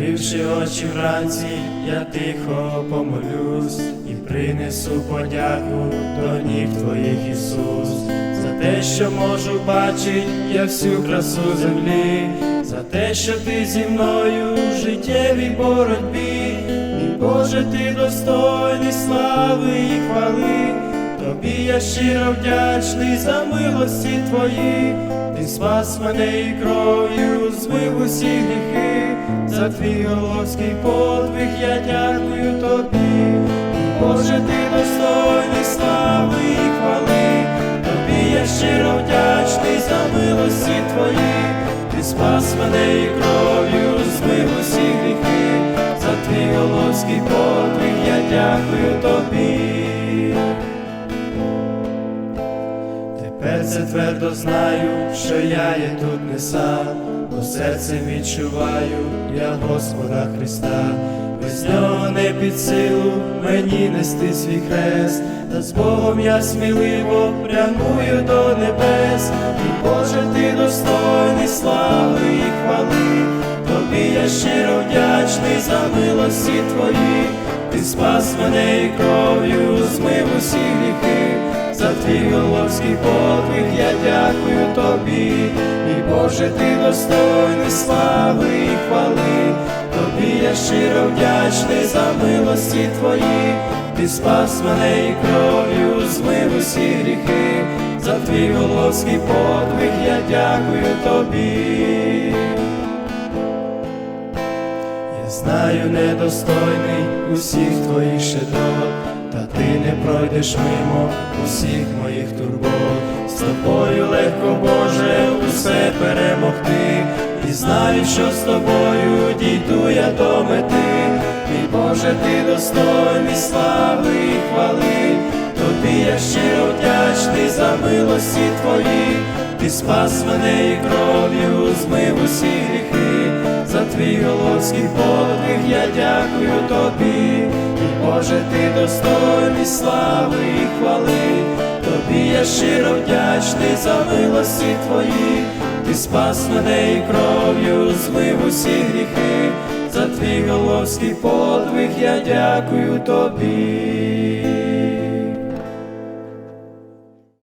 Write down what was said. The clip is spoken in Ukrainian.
Відкривши очі вранці, я тихо помолюсь і принесу подяку до ніг твоїх Ісус, за те, що можу бачити я всю красу землі, за те, що ти зі мною в життєвій боротьбі, мій Боже, ти достойний слави і хвали. Тобі я щиро вдячний за милості твої, ти спас мене і кров'ю змив усі гріхи, за твій головський подвиг я дякую тобі, Боже, ти достойний слави і хвали, тобі я щиро вдячний за милості твої, ти спас мене і кров'ю змив усі гріхи, за твій головський подвиг я дякую тобі. Тепер це твердо знаю, що я є тут не сам, бо серцем відчуваю я Господа Христа, без нього не під силу мені нести свій хрест, та з Богом я сміливо прямую до небес, і Боже, ти достойний слави і хвали, тобі я щиро вдячний за милості твої, ти спас мене і кров'ю змив усі гріхи. За головський подвиг я дякую тобі, і Боже, ти достойний слави і хвали, тобі я щиро вдячний за милості твої, ти спас мене і кров'ю змив усі гріхи, за твій головський подвиг я дякую тобі. Я знаю, недостойний усіх твоїх щедрот, та ти не пройдеш мимо усіх моїх турбот. З тобою легко, Боже, усе перемогти, і знаю, що з тобою дійду я до мети. Мій Боже, ти достойний слави і хвали, тобі я щиро вдячний за милості твої, ти спас мене і кров'ю змив усі гріхи, за твій головський подвиг я дякую тобі, Боже, ти достойний слави і хвали, тобі я щиро вдячний за милості твої, ти спас мене і кров'ю змив усі гріхи, за твій головський подвиг я дякую тобі.